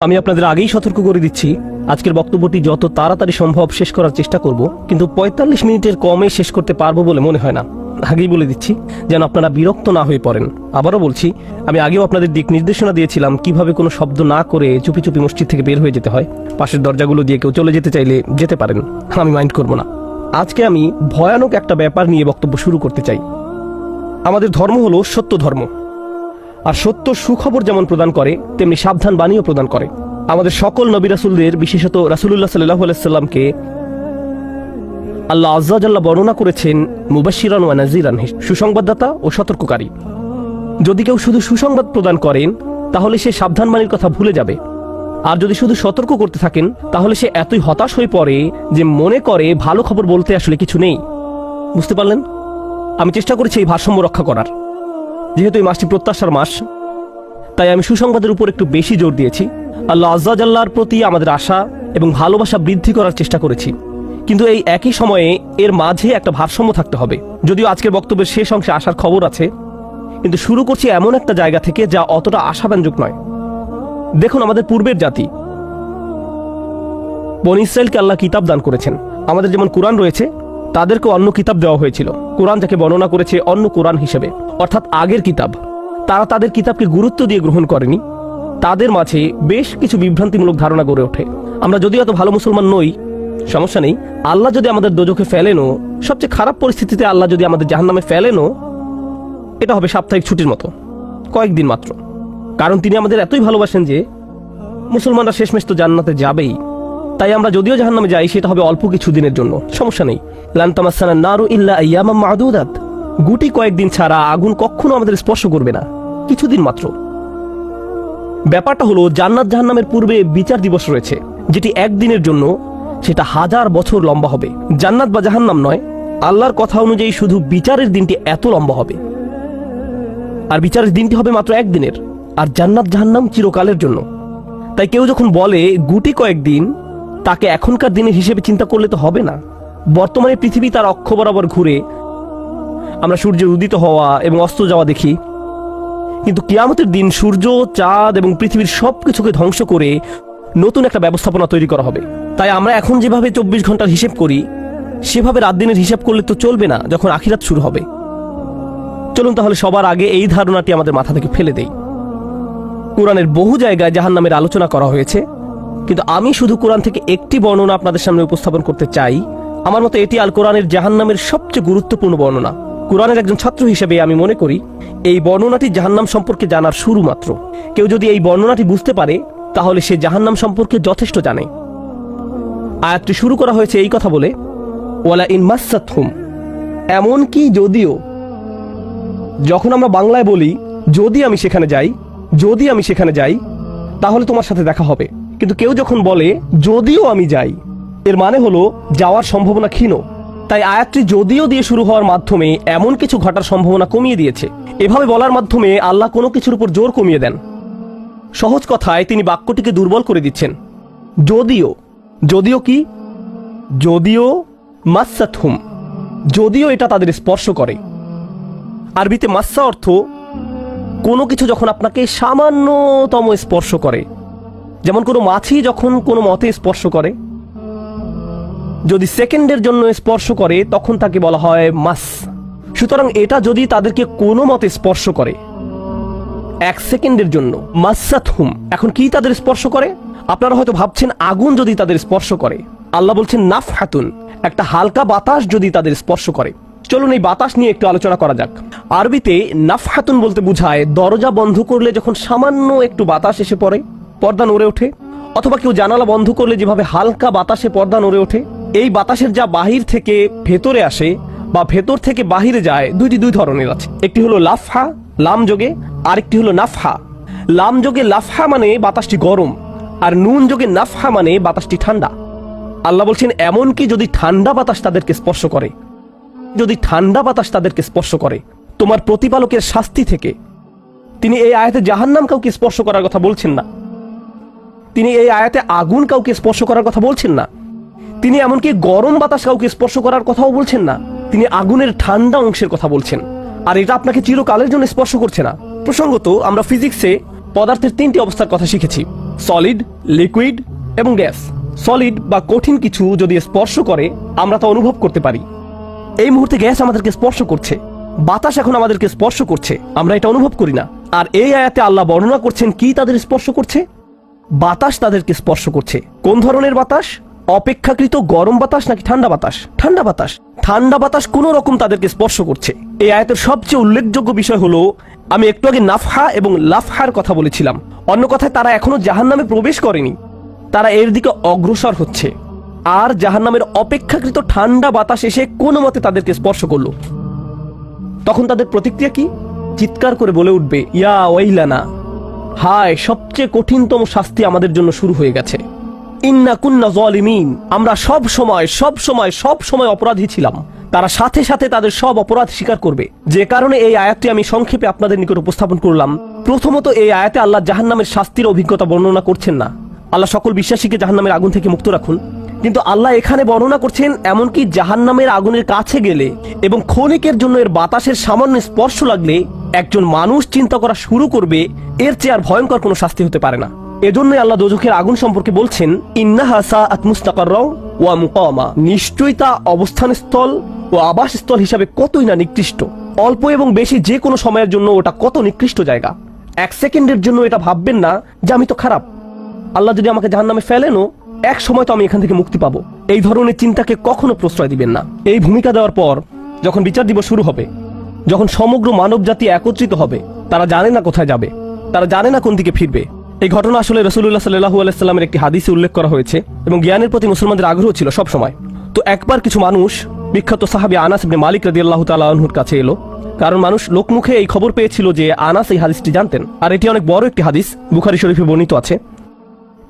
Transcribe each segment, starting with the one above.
আমি আপনাদের আগেই সতর্ক করে দিচ্ছি, আজকের বক্তব্যটি যত তাড়াতাড়ি সম্ভব শেষ করার চেষ্টা করব, কিন্তু পঁয়তাল্লিশ মিনিটের কমে শেষ করতে পারব বলে মনে হয় না। আগেই বলে দিচ্ছি, যেন আপনারা বিরক্ত না হয়ে পড়েন। আবারও বলছি, আমি আগেও আপনাদের দিক নির্দেশনা দিয়েছিলাম, কীভাবে কোনো শব্দ না করে চুপি চুপি মসজিদ থেকে বের হয়ে যেতে হয়। পাশের দরজাগুলো দিয়ে কেউ চলে যেতে চাইলে যেতে পারেন, আমি মাইন্ড করব না। আজকে আমি ভয়ানক একটা ব্যাপার নিয়ে বক্তব্য শুরু করতে চাই। আমাদের ধর্ম হলো সত্য ধর্ম। আর সত্য সুখবর যেমন প্রদান করে, তেমনি সাবধান বাণীও প্রদান করে। আমাদের সকল নবী রাসুলদের, বিশেষত রাসুল্লাহ সাল্লাহ আলাইসাল্লামকে আল্লাহ আজ্জাজাল্লাহ বর্ণনা করেছেন মুবাশিরান ওয়া নাজিরান সুসংবাদদাতা ও সতর্ককারী। যদি কেউ শুধু সুসংবাদ প্রদান করেন, তাহলে সে সাবধান বাণীর কথা ভুলে যাবে। আর যদি শুধু সতর্ক করতে থাকেন, তাহলে সে এতই হতাশ হয়ে পড়ে যে মনে করে ভালো খবর বলতে আসলে কিছু নেই। বুঝতে পারলেন? আমি চেষ্টা করেছি এই ভারসাম্য রক্ষা করার। যেহেতু এই মাসটি প্রত্যাশার মাস, তাই আমি সুসংবাদের উপর একটু বেশি জোর দিয়েছি। আল্লাহ আজ্জাজাল্লাহর প্রতি আমাদের আশা এবং ভালোবাসা বৃদ্ধি করার চেষ্টা করেছি। কিন্তু এই একই সময়ে এর মাঝে একটা ভারসাম্য থাকতে হবে। যদিও আজকের বক্তব্যের শেষ অংশে আসার খবর আছে, কিন্তু শুরু করছি এমন একটা জায়গা থেকে যা অতটা আশাব্যঞ্জক নয়। দেখুন আমাদের পূর্বের জাতি। বন ইসরায়েলকে আল্লাহ কিতাব দান করেছেন। আমাদের যেমন কোরআন রয়েছে তাদেরকে অন্য কিতাব দেওয়া হয়েছিল। কোরআন যাকে বর্ণনা করেছে অন্য কোরআন হিসেবে, অর্থাৎ আগের কিতাব। তারা তাদের কিতাবকে গুরুত্ব দিয়ে গ্রহণ করেনি। তাদের মাঝে বেশ কিছু বিভ্রান্তিমূলক ধারণা গড়ে ওঠে। আমরা যদিও এত ভালো মুসলমান নই, সমস্যা নেই। আল্লাহ যদি আমাদের দোজখে ফেলেনও, সবচেয়ে খারাপ পরিস্থিতিতে আল্লাহ যদি আমাদের জাহান্নামে ফেলেনও, এটা হবে সাপ্তাহিক ছুটির মতো, কয়েকদিন মাত্র। কারণ তিনি আমাদের এতই ভালোবাসেন যে, মুসলমানরা শেষমেশ তো জান্নাতে যাবেই। তাই আমরা যদিও জাহান্নামে যাই, সেটা হবে অল্প কিছু দিনের জন্য। সমস্যা নেই। লান্তামাসানা নারু ইল্লা ইয়ামা মাদুদাত। গুটি কয়েকদিন ছাড়া আগুন কখনো আমাদের স্পর্শ করবে না। কিছুদিন মাত্র। ব্যাপারটা হলো, জান্নাত জাহান্নামের পূর্বে বিচার দিবস রয়েছে, যেটি একদিনের জন্য, সেটা হাজার বছর লম্বা হবে। জান্নাত বা জাহান্নাম নয়, আল্লাহর কথা অনুযায়ী শুধু বিচারের দিনটি এত লম্বা হবে। আর বিচারের দিনটি হবে মাত্র একদিনের, আর জান্নাত জাহান্নাম চিরকালের জন্য। তাই কেউ যখন বলে, গুটি কয়েকদিন তাকে এখনকার দিনের হিসেবে চিন্তা করলে তো হবে না। বর্তমানে পৃথিবী তার অক্ষ বরাবর ঘুরে, আমরা সূর্যের উদিত হওয়া এবং অস্ত যাওয়া দেখি। কিন্তু কিয়ামতের দিন সূর্য, চাঁদ এবং পৃথিবীর সব কিছুকে ধ্বংস করে নতুন একটা ব্যবস্থাপনা তৈরি করা হবে। তাই আমরা এখন যেভাবে চব্বিশ ঘণ্টার হিসেব করি, সেভাবে রাত দিনের হিসাব করলে তো চলবে না, যখন আখিরাত শুরু হবে। চলুন তাহলে সবার আগে এই ধারণাটি আমাদের মাথা থেকে ফেলে দেই। কোরআনের বহু জায়গায় জাহান্নামের আলোচনা করা হয়েছে। কিন্তু আমি শুধু কোরআন থেকে একটি বর্ণনা আপনাদের সামনে উপস্থাপন করতে চাই। আমার মতে এটি আল কোরআনের জাহান্নামের সবচেয়ে গুরুত্বপূর্ণ বর্ণনা। কোরআনের একজন ছাত্র হিসেবে আমি মনে করি, এই বর্ণনাটি জাহান্নাম সম্পর্কে জানার শুরু মাত্র। কেউ যদি এই বর্ণনাটি বুঝতে পারে, তাহলে সে জাহান্নাম সম্পর্কে যথেষ্ট জানে। আয়াতটি শুরু করা হয়েছে এই কথা বলে ওয়ালা ইন মাসাতহুম এমনকি যদিও, যখন আমরা বাংলায় বলি, যদি আমি সেখানে যাই, যদি আমি সেখানে যাই, তাহলে তোমার সাথে দেখা হবে। কিন্তু কেউ যখন বলে, যদিও আমি যাই, এর মানে হলো যাওয়ার সম্ভাবনা ক্ষীণ। তাই আয়াতটি যদিও দিয়ে শুরু হওয়ার মাধ্যমে এমন কিছু ঘটার সম্ভাবনা কমিয়ে দিয়েছে। এভাবে বলার মাধ্যমে আল্লাহ কোনো কিছুর উপর জোর কমিয়ে দেন। সহজ কথায় তিনি বাক্যটিকে দুর্বল করে দিচ্ছেন। যদিও। যদিও কি? যদিও মাসাতহুম যদিও এটা তাদের স্পর্শ করে। আরবিতে মাস্সা অর্থ, কোনো কিছু যখন আপনাকে সামান্যতম স্পর্শ করে। যেমন কোনো মাছি যখন কোনো মতে স্পর্শ করে, যদি সেকেন্ডের জন্য স্পর্শ করে, তখন তাকে বলা হয় মাস সুতরাং এটা যদি তাদেরকে কোনো মতে স্পর্শ করে, এক সেকেন্ডের জন্য। মাসাত হুম এখন কি তাদের স্পর্শ করে? আপনারা হয়তো ভাবছেন আগুন যদি তাদের স্পর্শ করে। আল্লাহ বলছেন নাফ হাতুন একটা হালকা বাতাস যদি তাদের স্পর্শ করে। চলুন এই বাতাস নিয়ে একটু আলোচনা করা যাক। আরবিতে নাফহাতুন বলতে বোঝায়, দরজা বন্ধ করলে যখন সামান্য একটু বাতাস এসে পড়ে পর্দা নড়ে ওঠে, অথবা কেউ জানালা বন্ধ করলে যেভাবে হালকা বাতাসে পর্দা নড়ে ওঠে, এই বাতাসের যা বাহির থেকে ভেতরে আসে বা ভেতর থেকে বাহিরে যায়, দুইটি দুই ধরনের আছে। একটি হলো লাফহা, লাম যোগে, আরেকটি হলো নাফহা। লাম যোগে লাফহা মানে বাতাসটি গরম, আর নুন যোগে নাফহা মানে বাতাসটি ঠান্ডা। আল্লাহ বলছেন, এমনকি যদি ঠান্ডা বাতাস তাদেরকে স্পর্শ করে, যদি ঠান্ডা বাতাস তাদেরকে স্পর্শ করে, তোমার প্রতিপালকের শাস্তি থেকে, তিনি এই আয়াতে জাহান্নাম কাউকে স্পর্শ করার কথা বলছেন না। তিনি এই আয়াতে আগুন কাউকে স্পর্শ করার কথা বলছেন না। তিনি এমনকি গরম বাতাস কাউকে স্পর্শ করার কথাও বলছেন না। তিনি আগুনের ঠান্ডা অংশের কথা বলছেন। আর এটা আপনাকে চিরকালের জন্য স্পর্শ করছে না। প্রসঙ্গত, আমরা ফিজিক্সে পদার্থের তিনটি অবস্থার কথা শিখেছি। সলিড, লিকুইড এবং গ্যাস। সলিড বা কঠিন কিছু যদি স্পর্শ করে, আমরা তা অনুভব করতে পারি। এই মুহূর্তে গ্যাস আমাদেরকে স্পর্শ করছে। বাতাস এখন আমাদেরকে স্পর্শ করছে। আমরা এটা অনুভব করি না। আর এই আয়াতে আল্লাহ বর্ণনা করছেন কি তাদের স্পর্শ করছে? বাতাস তাদেরকে স্পর্শ করছে। কোন ধরনের বাতাস? অপেক্ষাকৃত গরম বাতাস নাকি ঠান্ডা বাতাস? ঠান্ডা বাতাস। ঠান্ডা বাতাস কোনো রকম তাদেরকে স্পর্শ করছে। এই আয়াতের সবচেয়ে উল্লেখযোগ্য বিষয় হলো, আমি একটু আগে নাফহা এবং লাফহার কথা বলেছিলাম। অন্য কথায় তারা এখনও জাহান নামে প্রবেশ করেনি। তারা এর দিকে অগ্রসর হচ্ছে। আর জাহান্নামের অপেক্ষাকৃত ঠান্ডা বাতাস এসে কোনো মতে তাদেরকে স্পর্শ করল। তখন তাদের প্রতিক্রিয়া কি? চিৎকার করে বলে উঠবে, ইয়া ওয়াইলানা হায়, সবচেয়ে কঠিনতম শাস্তি আমাদের জন্য শুরু হয়ে গেছে। ইন্না কুন্না জলিমিন, আমরা সব সময় সব সময় সব সময় অপরাধী ছিলাম। তারা সাথে সাথে তাদের সব অপরাধ স্বীকার করবে। যে কারণে এই আয়াতটি আমি সংক্ষেপে আপনাদের নিকট উপস্থাপন করলাম। প্রথমত এই আয়াতে আল্লাহ জাহান্নামের শাস্তির অভিজ্ঞতা বর্ণনা করছেন না। আল্লাহ সকল বিশ্বাসীকে জাহান্নামের আগুন থেকে মুক্ত রাখুন। কিন্তু আল্লাহ এখানে বর্ণনা করছেন এমনকি জাহান্নামের আগুনের কাছে গেলে এবং ক্ষণিকের জন্য এর বাতাসের সামান্য স্পর্শ লাগলে একজন মানুষ চিন্তা করা শুরু করবে, এর চেয়ে আর ভয়ঙ্কর কোনো শাস্তি হতে পারে না। এজন্যই আল্লাহ দোজখের আগুন সম্পর্কে বলছেন ইন্নাহা সাআত মুস্তাকাররাও ওয়া মুকামা। নিশ্চয়ই তা অবস্থানস্থল ও আবাসস্থল হিসাবে কতই না নিকৃষ্ট। অল্প এবং বেশি যে কোনো সময়ের জন্য ওটা কত নিকৃষ্ট জায়গা। এক সেকেন্ডের জন্য এটা ভাববেন না যে আমি তো খারাপ। আল্লাহ যদি আমাকে জাহান নামে ফেলেনও, এক সময় তো আমি এখান থেকে মুক্তি পাবো। এই ধরনের চিন্তাকে কখনো প্রশ্রয় দিবেন না। এই ভূমিকা দেওয়ার পর, যখন বিচার দিবস শুরু হবে যখন সমগ্র মানব জাতি একত্রিত হবে, তারা জানে না কোথায় যাবে। তারা জানে না কোন দিকে ফিরবে। এই ঘটনা আসলে রসুল্লাহ সাল্লাহু আলাইস্লামের একটি হাদিসে উল্লেখ করা হয়েছে এবং জ্ঞানের প্রতি মুসলমানদের আগ্রহ ছিল সব সময়। তো একবার কিছু মানুষ, বিখ্যাত সাহাবি আনাস ইবনে মালিক রাদি আল্লাহ তালাহুর কাছে এলো। কারণ মানুষ লোকমুখে এই খবর পেয়েছিল যে আনাস এই হাদিসটি জানতেন। আর এটি অনেক বড় একটি হাদিস, বুখারি শরীফে বর্ণিত আছে।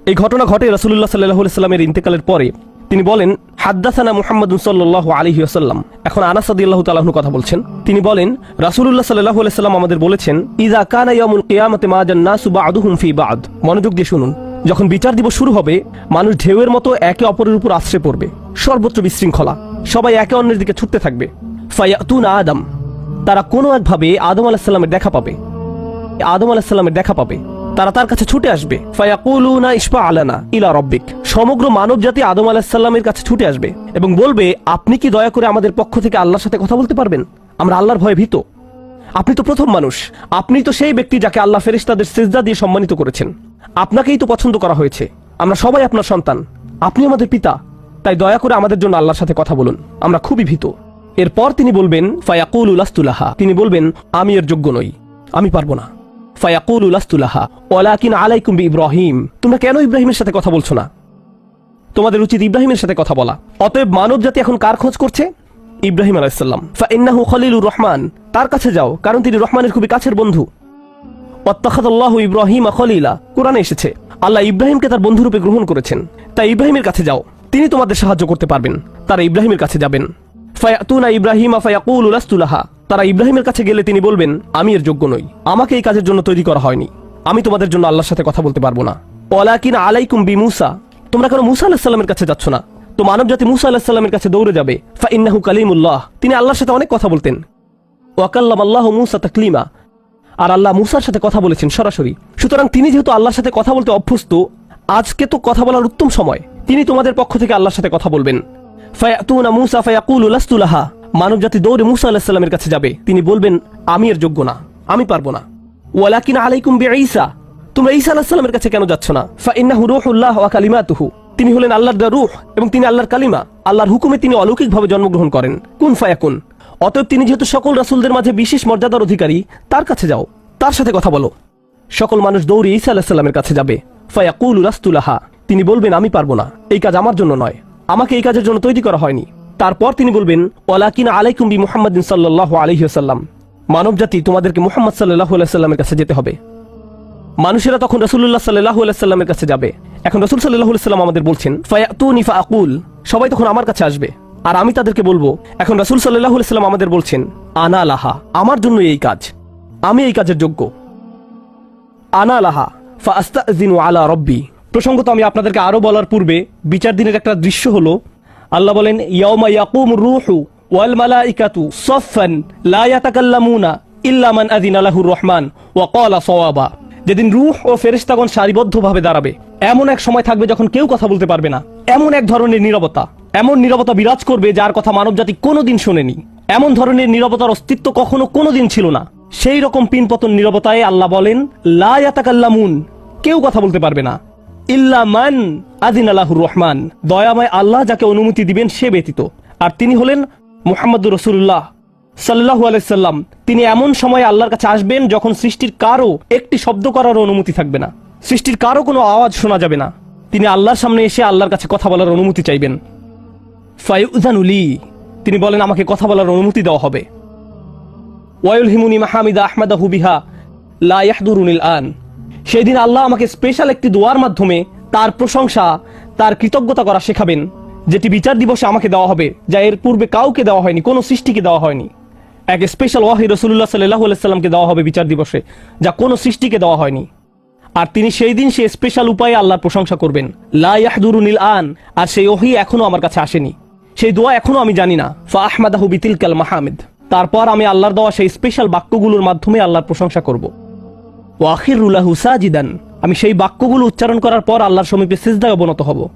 এই ঘটনা ঘটে রসুল্লাহ সাল্লাহ সাল্লামের ইন্তেকালের পরে। তিনি বলেন, হাদ্দাসানা মুহাম্মদ সাল্লাহ আলহি আসাল্লাম এখন আনাসাদি আল্লাহ তালাহন কথা বলছেন। তিনি বলেন রাসুল্লাহ সাল্লাহ সাল্লাম আমাদের বলেছেন ইদা কানা ইয়ামুল কিয়ামতে মা জান্নাসু বাদুহুম ফি বাদ। মনোযোগ দিয়ে শুনুন। যখন বিচার দিবস শুরু হবে, মানুষ ঢেউয়ের মতো একে অপরের উপর আশ্রে পড়বে, সর্বত্র বিশৃঙ্খলা। সবাই একে অন্যের দিকে ছুটতে থাকবে। ফায়াতুন আদম। তারা কোনো একভাবে আদম আলাহিসাল্লামের দেখা পাবে। আদম আলাহিসাল্লামের দেখা পাবে। তারা তার কাছে ছুটে আসবে। ফায়াকুলুনা ইসপা আলানা ইলা রব্বিক। সমগ্র মানব জাতি আদম আলাহিসাল্লামের কাছে ছুটে আসবে এবং বলবে, আপনি কি দয়া করে আমাদের পক্ষ থেকে আল্লাহর সাথে কথা বলতে পারবেন? আমরা আল্লাহর ভয়ে ভীত। আপনি তো প্রথম মানুষ। আপনি তো সেই ব্যক্তি যাকে আল্লাহ ফেরেশতাদের সিজদা দিয়ে সম্মানিত করেছেন। আপনাকেই তো পছন্দ করা হয়েছে। আমরা সবাই আপনার সন্তান। আপনি আমাদের পিতা। তাই দয়া করে আমাদের জন্য আল্লাহর সাথে কথা বলুন। আমরা খুবই ভীত। এরপর তিনি বলবেন, ফায়াকুল উলাস্তুলাহা তিনি বলবেন, আমি এর যোগ্য নই। আমি পারব না। ইব্রাহিম। তোমরা কেন ইব্রাহিমের সাথে কথা বলছো না? তোমাদের উচিত ইব্রাহিমের সাথে কথা বলা। অতএব মানব জাতি এখন কার খোঁজ করছে? ইব্রাহিম আলাইসাল্লাম ফাইন্নাহু খলিলুর রহমান। তার কাছে যাও, কারণ তিনি রহমানের খুবই কাছের বন্ধু। ইব্রাহিম এসেছে, আল্লাহ ইব্রাহিমকে তার গ্রহণ করেছেন। ইব্রাহিমের কাছে যাও, তিনি তোমাদের সাহায্য করতে পারবেন। তারা ইব্রাহিমের কাছে যাবেন। ফায়াতুনা ইব্রাহিম ফায়াকুল উলাস্তুলাহা তারা ইব্রাহিমের কাছে গেলে তিনি বলবেন, আমি এর যোগ্য নই। আমাকে এই কাজের জন্য তৈরি করা হয়নি। আমি তোমাদের জন্য আল্লাহর সাথে কথা বলতে পারব না। ওলাকিন আলাইকুম বি মুসা তোমরা কেন মুসা আলাহিসাল্লামের কাছে যাচ্ছ না? তো মানব জাতি মুসা আলাহিসাল্লামের কাছে দৌড়ে যাবে। ফা ইন্নাহু কালিমুল্লাহ। তিনি আল্লাহর সাথে অনেক কথা বলতেন। ওয়াকাল্লাম আল্লাহ মুসা তাকলিমা। আর আল্লাহ মুসার সাথে কথা বলেছেন সরাসরি। সুতরাং তিনি যেহেতু আল্লাহর সাথে কথা বলতে অভ্যস্ত, আজকে তো কথা বলার উত্তম সময়। তিনি তোমাদের পক্ষ থেকে আল্লাহর সাথে কথা বলবেন। ফায়াতুনা মুসা ফায়াকুল উলাস্তুলাহা মানব জাতি দৌড়ে মুসা আলাহিসাল্লামের কাছে যাবে। তিনি বলবেন, আমি এর যোগ্য না, আমি পারব না। ওয়ালাকিন আলাইকুম বে ঈসা তোমরা ঈসা আলাহিসাল্লামের কাছে কেন যাচ্ছ না? ফা ইন্নাহু রূহুল্লাহ ওয়া কালিমাতুহু। তিনি হলেন আল্লাহর দা রূহ এবং তিনি আল্লাহর কালিমা। আল্লাহর হুকুমে তিনি অলৌকিকভাবে জন্মগ্রহণ করেন। কুন ফায়াকুন? অতএব তিনি যেহেতু সকল রাসুলদের মাঝে বিশেষ মর্যাদার অধিকারী, তার কাছে যাও, তার সাথে কথা বলো। সকল মানুষ দৌড়ে ঈসা আলাহিসাল্লামের কাছে যাবে। ফায়াকুল রাস্তুলাহা তিনি বলবেন, আমি পারব না, এই কাজ আমার জন্য নয়। আমাকে এই কাজের জন্য তৈরি করা হয়নি। তারপর তিনি বলবেন, ওয়ালাকিন আলাইকুম বি মুহাম্মাদিন সাল্লাল্লাহু আলাইহি ওয়াসাল্লাম। মানব জাতি তোমাদেরকে মুহাম্মদ সাল্লাল্লাহু আলাইহি সাল্লামের কাছে যেতে হবে। মানুষেরা তখন রসুল্লাহ সাল্লাল্লাহু আলাইহি সাল্লামের কাছে যাবে। এখন রসুল সাল্লাল্লাহু আলাইহি সাল্লাম আমাদের বলছেন, ফায়াতুনি ফাআকুল। সবাই তখন আমার কাছে আসবে। আর আমি তাদেরকে বলব, এখন রাসূল সাল্লাহ আলাইহি সাল্লাম আমাদের বলছেন, আনা লাহা, আমার জন্য এই কাজ। আমি এই কাজের যোগ্য। আনা আলাহা লাহা ফাস্তাজিনু আলা রব্বি। প্রসঙ্গত আমি আপনাদেরকে আরও বলার পূর্বে বিচার দিনের একটা দৃশ্য হলো আল্লাহ বলেন, ইয়াউমা ইয়াকুম রূহু ওয়াল মালাইকাতু সফফান লা ইয়াতাকাল্লামুনা ইল্লা মান আযিনা লাহুর রহমান ওয়া ক্বালা সাওয়াবা। যেদিন রুহ ও ফেরেশতাগণ সারিবদ্ধভাবে দাঁড়াবে, এমন এক সময় থাকবে যখন কেউ কথা বলতে পারবে না। এমন এক ধরনের নীরবতা, এমন নীরবতা বিরাজ করবে যার কথা মানবজাতি কোনোদিন শোনেনি। এমন ধরনের নীরবতার অস্তিত্ব কখনো কোনোদিন ছিল না। সেই রকম পিনপতন নীরবতায় আল্লাহ বলেন, লা ইয়াতাকাল্লামুন, কেউ কথা বলতে পারবে না। ইল্লা মান আদিন আল্লাহুর রহমান। দয়াময় আল্লাহ যাকে অনুমতি দিবেন, সে ব্যতীত। আর তিনি হলেন মুহাম্মদুর রসুল্লাহ সাল্লাহু আলাইসাল্লাম তিনি এমন সময় আল্লাহর কাছে আসবেন যখন সৃষ্টির কারও একটি শব্দ করার অনুমতি থাকবে না। সৃষ্টির কারও কোনো আওয়াজ শোনা যাবে না। তিনি আল্লাহর সামনে এসে আল্লাহর কাছে কথা বলার অনুমতি চাইবেন। ফাইউজানুলি তিনি বলেন, আমাকে কথা বলার অনুমতি দেওয়া হবে। ওয়ায়ুল হিমুনি মাহমিদা আহমদা হুবিহা লা ইয়াহদুরুনিল আন। সেই দিন আল্লাহ আমাকে স্পেশাল একটি দোয়ার মাধ্যমে তার প্রশংসা, তার কৃতজ্ঞতা করা শেখাবেন, যেটি বিচার দিবসে আমাকে দেওয়া হবে, যা এর পূর্বে কাউকে দেওয়া হয়নি, কোনো সৃষ্টিকে দেওয়া হয়নি। এক স্পেশাল ওয়াহি রসুল্লাহ সাল্লাহ সাল্লামকে দেওয়া হবে বিচার দিবসে, যা কোনো সৃষ্টিকে দেওয়া হয়নি। আর তিনি সেই দিন সে স্পেশাল উপায়ে আল্লাহর প্রশংসা করবেন। লা ইয়াহদুরুনিল আন, আর সেই ওহি এখনও আমার কাছে আসেনি। সেই দোয়া এখনও আমি জানি না। ফা আহমাদাহু বিতিল কাল মাহমেদ। তারপর আমি আল্লাহর দেওয়া সেই স্পেশাল বাক্যগুলোর মাধ্যমে আল্লাহর প্রশংসা করব। ওয়াখির সাজিদান। আমি সেই বাক্যগুলো উচ্চারণ করার পর আল্লাহর সমীপে সিজদায় অবনত হব।